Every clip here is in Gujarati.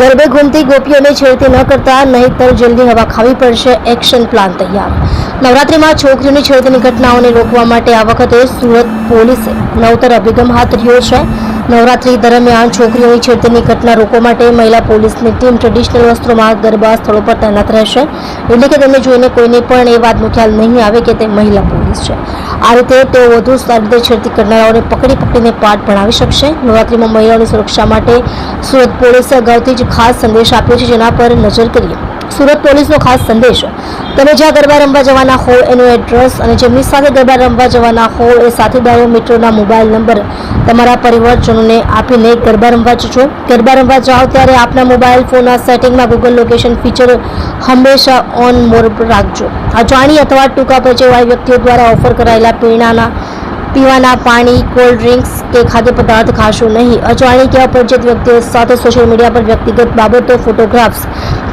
ગરબે ઘૂમતી ગોપીઓને છેડતી ન કરતા નહીતર જલ્દી હવા ખાવી પડશે. એક્શન પ્લાન તૈયાર. નવરાત્રિમાં છોકરીઓની છેડતીની ઘટનાઓને રોકવા માટે આ વખતે સુરત પોલીસે નવતર અભિગમ હાથ ધર્યો છે. નવરાત્રી દરમિયાન છોકરીઓની છેડતીની ઘટના રોકવા માટે મહિલા પોલીસની ટીમ ટ્રેડિશનલ વસ્ત્રોમાં ગરબા સ્થળો પર તૈનાત રહેશે. એટલે કે તેમને જોઈને કોઈને પણ એ વાતનો ખ્યાલ નહીં આવે કે તે મહિલા પોલીસ છે. આ રીતે તેઓ વધુ સારી રીતે છેડતી કરનારાઓને પકડી પકડીને પાઠ ભણાવી શકશે. નવરાત્રીમાં મહિલાઓની સુરક્ષા માટે સુરત પોલીસે અગાઉથી જ ખાસ સંદેશ આપ્યો છે, જેના પર નજર કરીએ. સુરત પોલીસનો ખાસ સંદેશ. તમે જ્યાં ગરબા રમવા જવાના હો એનું એડ્રેસ અને જેમની સાથે ગરબા રમવા જવાના હો એ સાથીદારો મિત્રોના મોબાઈલ નંબર તમારા પરિવારજનોને આપીને ગરબા રમવા જજો. ગરબા રમવા જાઓ ત્યારે આપના મોબાઈલ ફોનના સેટિંગમાં ગૂગલ લોકેશન ફીચર હંમેશા ઓન મોર રાખજો. અજાણી અથવા ટૂંકા પરિચયવાળી વ્યક્તિઓ દ્વારા ઓફર કરાયેલા પીણાના પીવાના પાણી કોલ્ડ ડ્રિંક્સ કે ખાદ્ય પદાર્થ ખાશો નહીં. અજાણી કે અપરિચિત વ્યક્તિઓ સાથે સોશિયલ મીડિયા પર વ્યક્તિગત બાબતો ફોટોગ્રાફ્સ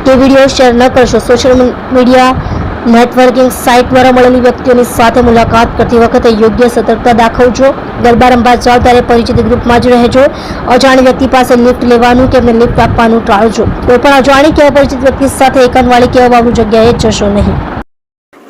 કે વીડિયો શેર ન કરશો. સોશિયલ મીડિયા નેટવર્કિંગ સાઇટ દ્વારા મળેલી વ્યક્તિઓની સાથે મુલાકાત કરતી વખતે યોગ્ય સતર્કતા દાખવજો. ગરબા રમવા જાઓ ત્યારે પરિચિત ગ્રુપમાં જ રહેજો. અજાણી વ્યક્તિ પાસે લિફ્ટ લેવાનું કે એમને લિફ્ટ આપવાનું ટાળજો. કોઈ પણ અજાણી કે અપરિચિત વ્યક્તિ સાથે એકાંતવાળી કે અવાવરૂ જગ્યાએ જશો નહીં.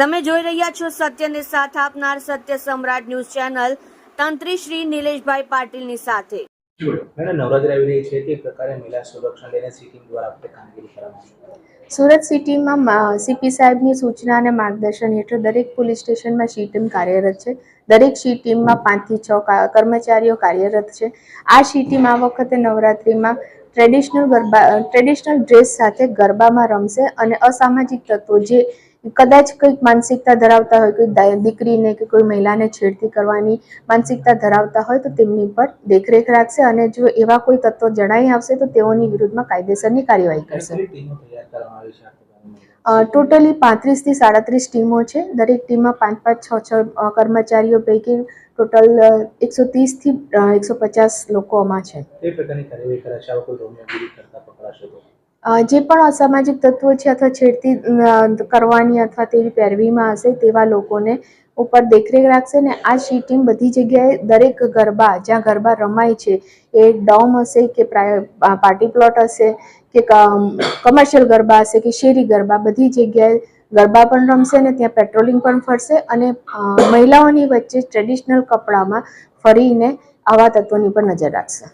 તમે જોઈ રહ્યા છો સત્યને સાથ આપનાર સત્ય સમ્રાટ ન્યૂઝ ચેનલ તંત્રી શ્રી નિલેશભાઈ પાટીલની સાથે. મેડમ નવરાત્રી આવી રહી છે તે પ્રકારે મહિલા સંરક્ષણ લઈને સિટિંગ દ્વારા આપણે કામગીરી કરવામાં સુરત સિટીમાં સીપી સાહેબની સૂચના અને માર્ગદર્શન હેઠળ દરેક પોલીસ સ્ટેશનમાં સી ટીમ કાર્યરત છે. દરેક સી ટીમમાં પાંચથી છ કર્મચારીઓ કાર્યરત છે. આ સી ટીમ આ વખતે નવરાત્રિમાં ટ્રેડિશનલ ગરબા ટ્રેડિશનલ ડ્રેસ સાથે ગરબામાં રમશે અને અસામાજિક તત્વો જે કદાચ કંઈક માનસિકતા ધરાવતા હોય કોઈ દીકરીને કે કોઈ મહિલાને છેડતી કરવાની માનસિકતા ધરાવતા હોય તો તેમની પર દેખરેખ રાખશે અને જો એવા કોઈ તત્વો જણાઈ આવશે તો તેઓની વિરુદ્ધમાં કાયદેસરની કાર્યવાહી કરશે? ટોટલી પાંત્રીસથી સાડત્રીસ ટીમો છે. દરેક ટીમમાં પાંચ પાંચ છ છ કર્મચારીઓ પૈકી ટોટલ એકસો ત્રીસથી એકસો પચાસ લોકો આમાં છે. તે પ્રકારની કાર્યવાહી કરાશે? કોઈ કરતા પકડાશે તો? અ, જે પણ અસામાજિક તત્વો છે અથવા છેડતી કરવાની અથવા તેવી પેરવીમાં હશે તેવા લોકોને ઉપર દેખરેખ રાખશે ને આ ટીમ બધી જગ્યાએ દરેક ગરબા, જ્યાં ગરબા રમાય છે, એ ડોમ હશે કે પ્રાય પાર્ટી પ્લોટ હશે કે કમર્શિયલ ગરબા હશે કે શેરી ગરબા, બધી જગ્યાએ ગરબા પણ રમશે ને ત્યાં પેટ્રોલિંગ પણ ફરશે અને મહિલાઓની વચ્ચે ટ્રેડિશનલ કપડામાં ફરીને આવા તત્વોની પર નજર રાખશે.